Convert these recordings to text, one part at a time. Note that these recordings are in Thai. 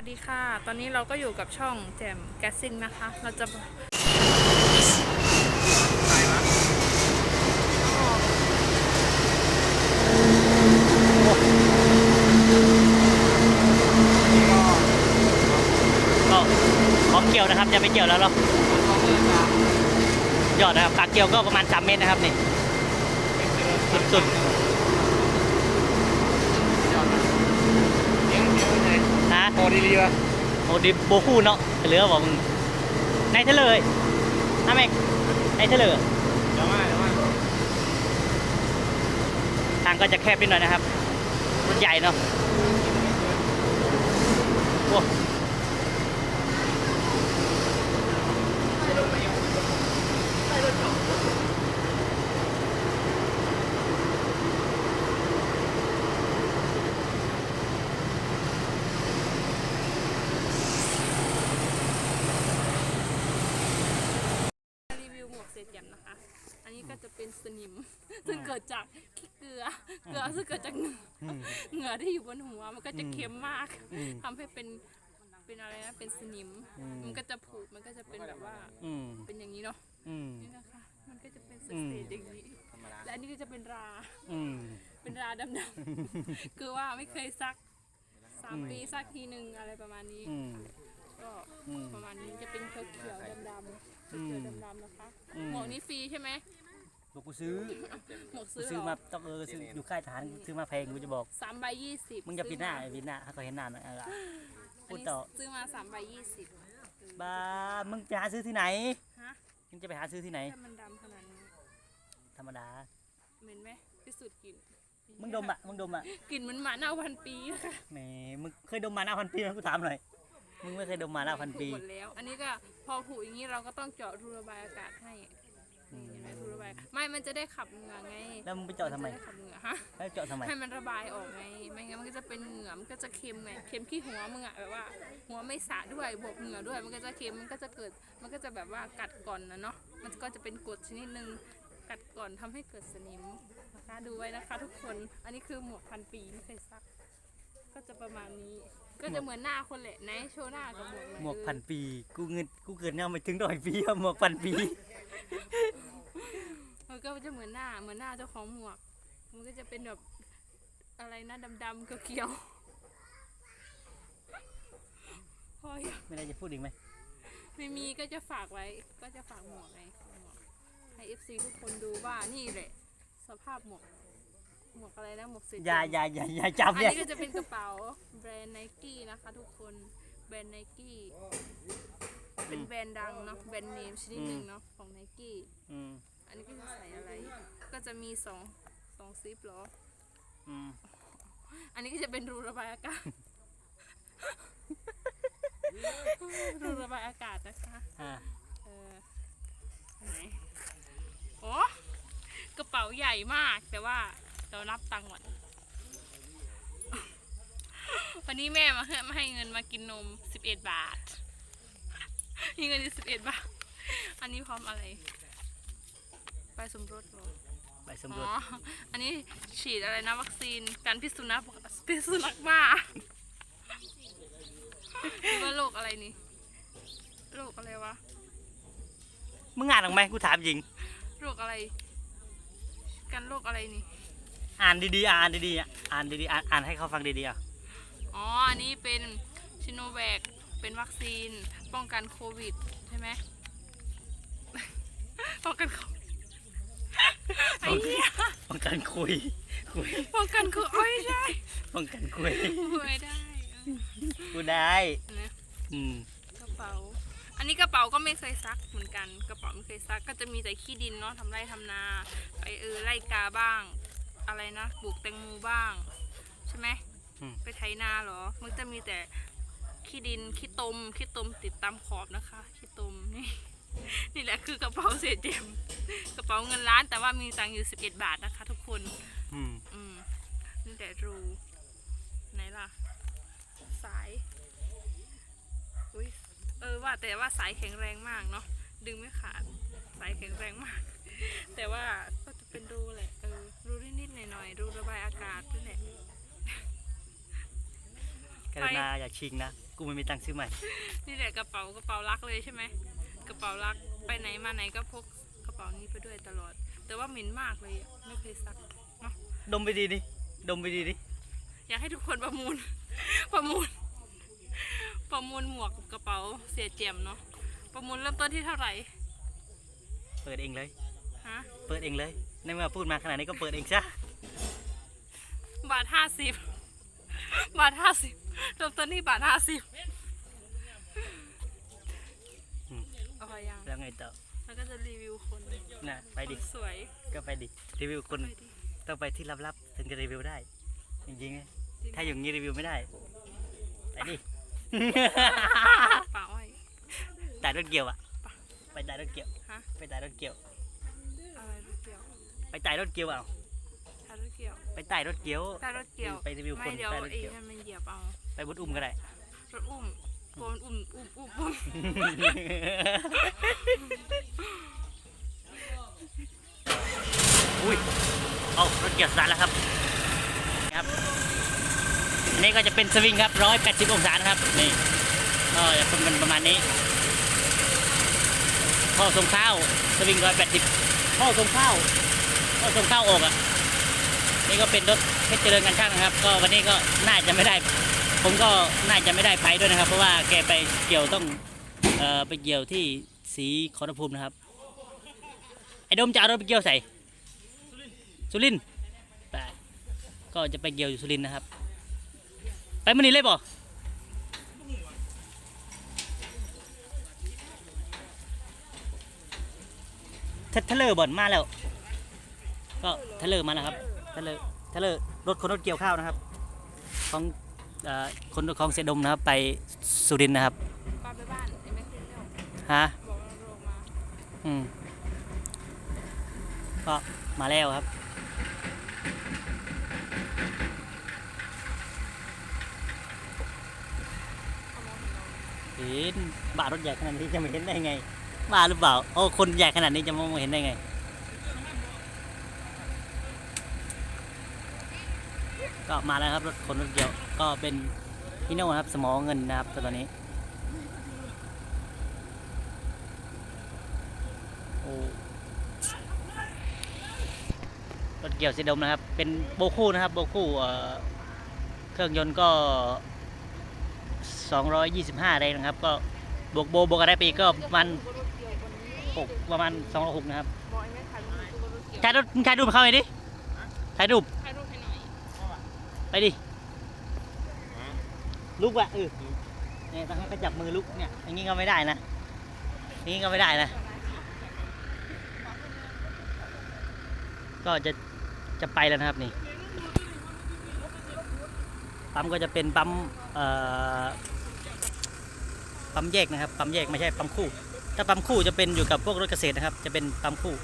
วัสดีค่ะ ตอนนี้เราก็อยู่กับช่องแจมแกสซิงนะคะ เราจะก็ของเกี่ยวนะครับจะไปเกี่ยวแล้วหรอหยอดนะครับปากเกี่ยวก็ประมาณ3เมตรนะครับนี่สุดเลี้ยงเลี้ยงไหน ๆนะ โอดีดีวะโอ้ดิโบคู่เนาะเหลือบอกมึงในเทเลยน้าแม็กในเทเลยเดี๋ยวมาเดี๋ยวมาทางก็จะแคบนิดหน่อยนะครับรถใหญ่เนาะโอ้ รี วิวหมวกเศษแจมนะคะ อันนี้ก็จะเป็นสนิม ซึ่งเกิดจากขี้เกลือ เกลือซึ่งเกิดจากเหงื่ออเหงื่อที่อยู่บนหัวมันก็จะเค็มมากอืม ทำให้เป็นเป็นอะไรนะเป็นสนิมอืมมันก็จะผุมันก็จะเป็นแบบว่าอืมเป็นอย่างนี้เนาะอืมนี่นะคะ มันก็จะเป็นเศอืมษๆอย่างนี้และอันนี้ก็จะเป็นรา อืม เป็นราดำๆ คือว่าไม่เคยซักสามปีซักทีหนึ่งอะไรประมาณนี้ อืม ก็อืม ประมาณนี้จะเป็นเขียวเขียวๆดำๆอืมเขียวๆดำๆนะคะ อืม หมวกนี้ฟรีใช่ไหมบอกกูซื้อหมวกกูซื้อซื้อเหรมาอต้องเออซื้ออยู่ค่ายทหารซื้อมาแพงกูจะบอก สามใบยี่สิบมึงจะปิดหน้าไอ้ปิดหน้าถ้าเขาเห็นหน้าหน่อยเอาล่ะอัพูนดนี้ต่อซื้อมาสามใบยี่สิบ บ้ามึงจะหาซื้อที่ไหนฮะ มึงจะไปหาซื้อที่ไหน ถ้ามันดำขนาดนี้ธรรมดา เหม็นไหมพิสูจน์กลิ่นมึงดมอะมึงดมอะกลิ่นเหมือนหมาเน่าพันปีนะคะแหมมึงเคยดมมาหน้าพันปีไหมกูถามหน่อย มึงไม่เคยดมมาหน้าพันปีผุหมดแล้ว อันนี้ก็พอผุอย่างนี้เราก็ต้องเจาะรูระบายอากาศให้อืมเห็นไหมรูระบาย ไม่ มันจะได้ขับเหงื่อไงแล้วมึงไปเจาะทำไมนจะด้ขับเหงื่อฮะ แล้วเจาะทำไม ให้มันระบายออกไง ไม่งั้นมันก็จะเป็นเหงื่อ มันก็จะเค็มไง เค็มที่หัวมึงอะแบบว่า หัวไม่สระด้วย บวกเหงื่อด้วย มันก็จะเค็ม มันก็จะเกิด มันก็จะแบบว่ากัดก่อนนะเนาะ มันก็จะเป็นกรดชนิดหนึ่งกัดก่อนทำให้เกิดสนิมนะคะ ดูไว้นะคะ ทุกคน อันนี้คือหมวกพันปีไม่เคยซัก ก็จะประมาณนี้ ก็จะเหมือนหน้าคนแหละไหนโชว์หน้ากับหมวกน่อยหมวกพันเออปี กูเงินกูเกิดเนี่ยไม่ถึงร้อยปีอะหมวกพันปีมันก็จะเหมือนหน้าเหมือนหน้าเจ้าของหมวก มันก็จะเป็นแบบอะไรนะดำๆเขียวๆพออย่าไม่ได้จะพูดอีกไหมไม่มีก็จะฝากไว้ ก็จะฝากหมวกไงหมวกให้เอฟซีทุกคนดูว่านี่แหละ สภาพหมวก หมวกอะไรนะหมวกสีอย่าอย่าอย่าอย่าจับอันเนี่ยนี้ก็จะเป็นกระเป๋าแบรนด์ไนกี้นะคะทุกคนแบรนด์ไนกี้เป็นแบรนด์ดังเนาะแบรนด์เนมชนิดหนึ่งเนาะของไนกี้อืมอันนี้ก็จะใส่อะไร ก็จะมีสองสองซิปเหรอ อืมอันนี้ก็จะเป็นรูระบายอากาศ รูระบายอากาศนะคะ อ่าเออไหนโอ้กระเป๋าใหญ่มากแต่ว่า เรานับตังค์ก่อนวันนี้แม่มาให้มาให้เงินมากินนม11บาท มีเงินอยู่11บาท อันนี้พร้อมอะไร ไปสมรสเหรอใบสำรวอ๋จออันนี้ฉีดอะไรนะวัคซีนการพิษสุนัขพิษสุนัขบ้าหรือว่าโรคอะไรนี่โรคอะไรวะมึงอ่านออกไหมกูถามจริง โรคอะไร กันโรคอะไรนี่ อ่านดีๆ อ่านดีๆอะอ่านดีๆ อ่านอ่านให้เขาฟังดีๆอะอ๋อ อันนี้เป็นชิโนแวคเป็นวัคซีนป้องกันโควิดใช่ไหม ป้องกันโควิดไอ้เหี้ยป้องกันคุยคุยป้องกันโควิดโอ้ยได้ป้องกันคุยไม่ได้กูได้เออนะอืมกระเป๋า อันนี้กระเป๋าก็ไม่เคยซักเหมือนกัน กระเป๋าไม่เคยซัก ก็จะมีแต่ขี้ดินเนาะทำไร่ทำนา ไปเออไล่กาบ้าง อะไรนะปลูกแตงโมบ้าง ใช่ไหมอืม ไปไถนาเหรอ มันจะมีแต่ขี้ดินขี้ตมขี้ตมติดตามขอบนะคะขี้ตมนี่ นี่แหละคือกระเป๋าเศษเจมกระเป๋าเงินล้านแต่ว่ามีตังค์อยู่ 11 บาทนะคะ ทุกคน อืมอืมนี่แต่รูไหนล่ะ สายอุ้ยเออว่าแต่ว่าสายแข็งแรงมากเนาะดึงไม่ขาดสายแข็งแรงมาก แต่ว่าก็จะเป็นรูแหละ อยๆรูระบายอากาศนี่แหละกรุณาอย่าชิงนะ กูไม่มีตังค์ซื้อใหม่ นี่แหละกระเป๋ากระเป๋ารักเลยใช่ไหมกระเป๋ารักไปไหนมาไหนก็พกกระเป๋านี้ไปด้วยตลอด แต่ว่าเหม็นมากเลยอะไม่เคยซักเนาะดมไปดีดิดมไปดีดิอยากให้ทุกคนประมูล ประมูล ประมูลหมวกกับกระเป๋าเสียเจียมเนาะประมูลเริ่มต้นที่เท่าไหร่เปิดเองเลยฮะ เปิดเองเลยในเมื่อพูดมาขนาดนี้ก็เปิดเองซะ บาทห้าสิบบาทห้าสิบเริ่มต้นที่บาทห้าสิบเอาไปยังแล้วไงต่อแล้วก็จะรีวิวคนน่ะไปดิคนสวย ก็ไปดิรีวิวคนไปดิ ต้องไปที่ลับๆถึงจะรีวิวได้ จริงๆนะจริงถ้าอย่างนี้รีวิวไม่ได้ไปดิเปล่าไอ้ตายรถเกี่ยวอะไปตายรถเกี่ยวฮะ ไปตายรถเกี่ยว อะไรรถเกี่ยวไปตายรถเกี่ยวเอาถ้า รถเกี่ยวไปตายรถเกี่ยวถ้ารถเกี่ยวไปรีวิวคนไม่เดี๋ยวใต้รถไอ้เกี่ยว นั่นมันเหยียบเอา ไปบดอุ้มก็ได้ รถอุ้มโกนอุ้มอุ้มอุ้มอุ้มอุ้ย เอารถเกี่ยวสตาร์ทแล้วครับ ครับ อันนี้ก็จะเป็นสวิงครับร้อยแปดสิบองศานะครับ นี่ก็จะเป็นประมาณนี้ท่อส่งข้าว สวิงร้อยแปดสิบท่อส่งข้าวท่อส่งข้าวออกอะ นี่ก็เป็นรถเพชรเจริญการช่างนะครับ ก็วันนี้ก็น่าจะไม่ได้ ผมก็น่าจะไม่ได้ไปด้วยนะครับ เพราะว่าแกไปเกี่ยวต้องเอ่อไปเกี่ยวที่สีขอรภูมินะครับไอ้ดมจะเอารถไปเกี่ยวใส่สุรินทร์ไปก็จะไปเกี่ยวอยู่สุรินนะครับ ไปมันนี่เลยบ่ทเทเลอร์บ่อนมาแล้ว ก็เทเลอร์มาแล้วครับ เทเลอร์เทเลอร์รถคนรถเกี่ยวข้าวนะครับ ของเอ่อคนของเสยดมนะครับ ไปสุรินทร์นะครับป้าไปบ้านไอ้แม่ขึ้นแล้วฮะ บอกว่าโรงมาอืมก็มาแล้วครับเขามองเห็นเราเห็นบ้ารถใหญ่ขนาดนี้จะไม่เห็นได้ไงบ้าหรือเปล่า โอ้ คนใหญ่ขนาดนี้จะมองไม่เห็นได้ไง ก็มาแล้วครับรถคนรถเกี่ยวก็เป็นพี่โน่ครับสมองเงินนะครับตอนนี้โอ้รถเกี่ยวสีดมนะครับ เป็นโบคู่นะครับโบคู่เครื่องยนต์ก็ 225แรงนะครับ ก็บวกโบบวกอะไรไปอีกก็ประมาณหกประมาณ206นะครับบอกไอ้แม่ถ่ายรูปให้ดูรถเกี่ยวถ่ายรูปเข้าไปดิถ่ายรูปถ่ายรูป ดิลุกว่ะเออเนี่ยต้องให้เขาจับมือลุกเนี่ยอย่างงี้ก็ไม่ได้นะอย่างงี้ก็ไม่ได้นะ ก็จะจะไปแล้วนะครับนี่ปั๊มก็จะเป็นปั๊มเอ่อปั๊มแยกนะครับปั๊มแยกไม่ใช่ปั๊มคู่ ถ้าปั๊มคู่จะเป็นอยู่กับพวกรถเกษตรนะครับ จะเป็นปั๊มคู่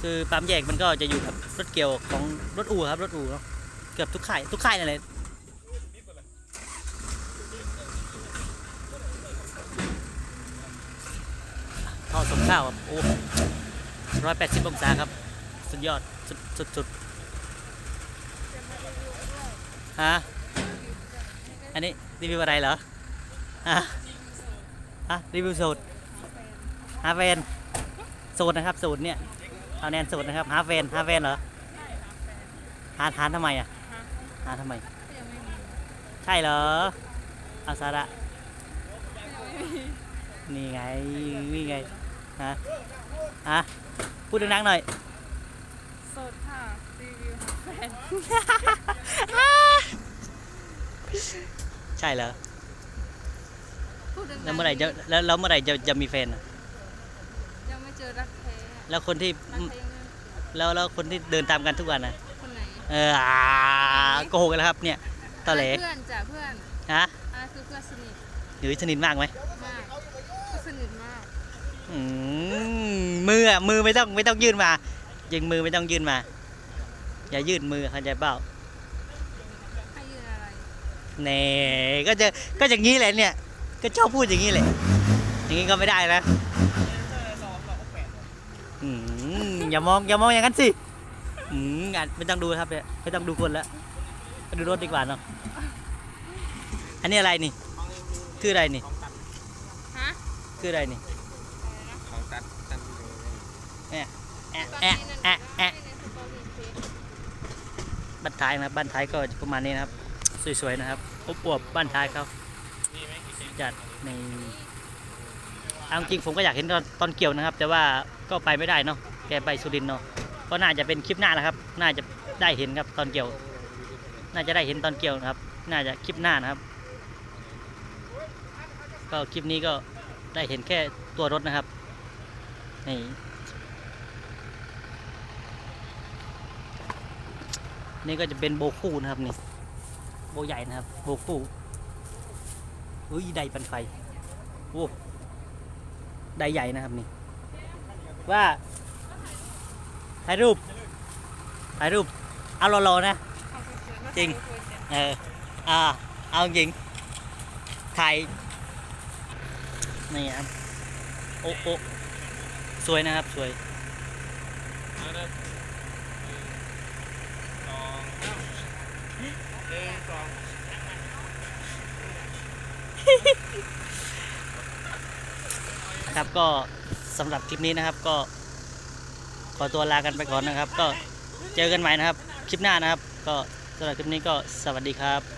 คือปั๊มแยกมันก็จะอยู่กับรถเกี่ยวของรถอู่ครับรถอู่เนาะเกือบทุกค่ายทุกค่ายนั่นแหละท่อส่งข้าวครับโอ้ร้อยแปดสิบองศาครับ สุดยอด สุดสุดสุดฮะอันนี้รีวิวอะไรเหรอฮะฮะรีวิวสูตรหาแฟนสูตรนะครับสูตรเนี่ย เอาแนนสูตรนะครับหาแฟนหาแฟนเหรอหาทานทำไมอะหาทำไมยังไม่มีใช่เหรอเอาสาระนี่ไงนี่ไงฮะฮะพูดดังๆหน่อยโสดค่ะรีวิวหาแฟนใช่เหรอพูดดังๆแล้วเมื่อไหร่จะแล้วแล้วเมื่อไหร่จะจะมีแฟนอะยังไม่เจอรักแท้อะ แล้วคนที่รักแท้ยังไม่แล้วแล้วคนที่เดินตามกันทุกวันนะคนไหนเอออ่าโกหกกันแล้วครับเนี่ยตอแหลเพื่อนจ้ะเพื่อนฮะอันนั้นคือเพื่อนสนิทหรือสนิทมากไหมมากก็สนิทมากอืมมืออะมือไม่ต้องไม่ต้องยื่นมายิงมือไม่ต้องยื่นมา อย่ายื่นมือเข้าใจเปล่าให้ยืนอะไรเน่ก็จะก็อย่างนี้แหละเนี่ย ก็ชอบพูดอย่างนี้แหละอย่างนี้ก็ไม่ได้นะ อืมอย่ามองอย่ามองอย่างนั้นสิอืมอะไม่ต้องดูครับเนี่ยไม่ต้องดูคนละไปดูรถดีกว่าเนาะอันนี้อะไรนี่ คืออะไรนี่ ฮะคืออะไรนี่ของตัดตัดเลยแอะแอะแอะแอะแอะบ้านท้ายนะครับบ้านท้ายก็จะประมาณนี้นะครับ สวยๆนะครับอบอวบๆบ้านท้ายเขาจัดใน เอาจริงผมก็อยากเห็นตอนตอนเกี่ยวนะครับ แต่ว่าก็ไปไม่ได้เนาะแกไปสุรินทร์เนาะก็น่าจะเป็นคลิปหน้าแหละครับ น่าจะได้เห็นครับตอนเกี่ยว น่าจะได้เห็นตอนเกี่ยวนะครับ น่าจะคลิปหน้านะครับ ก็คลิปนี้ก็ได้เห็นแค่ตัวรถนะครับนี่นี่ก็จะเป็นโบคู่นะครับนี่โบใหญ่นะครับ โบคู่อุ้ยไดปันไฟโอ้ ไดใหญ่นะครับนี่ว่าถ่ายรูปถ่ายรูปเอารอๆนะ จริง เอออ่าเอาจริงถ่ายนี่ครับโอ้โอ้สวยนะครับสวย เอาเลยสองสามหนึ่งสอง ครับก็สำหรับคลิปนี้นะครับก็ ขอตัวลากันไปก่อนนะครับ ก็เจอกันใหม่นะครับ คลิปหน้านะครับ ก็สำหรับคลิปนี้ก็สวัสดีครับ